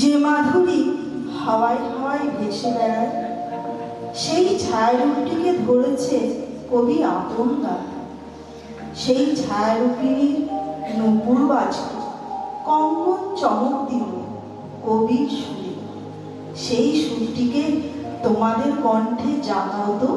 যে মাধুরী হাওয়ায় হাওয়ায় ভেসে বেড়ায়, সেই ছায়ারূপটিকে ধরেছে কবি আপন সেই ছায়ারূপিণীর নূপুর বাজল কঙ্কন চমক দিল কবির সুরে। সেই সুরটিকে তোমাদের কণ্ঠে জাগাও তো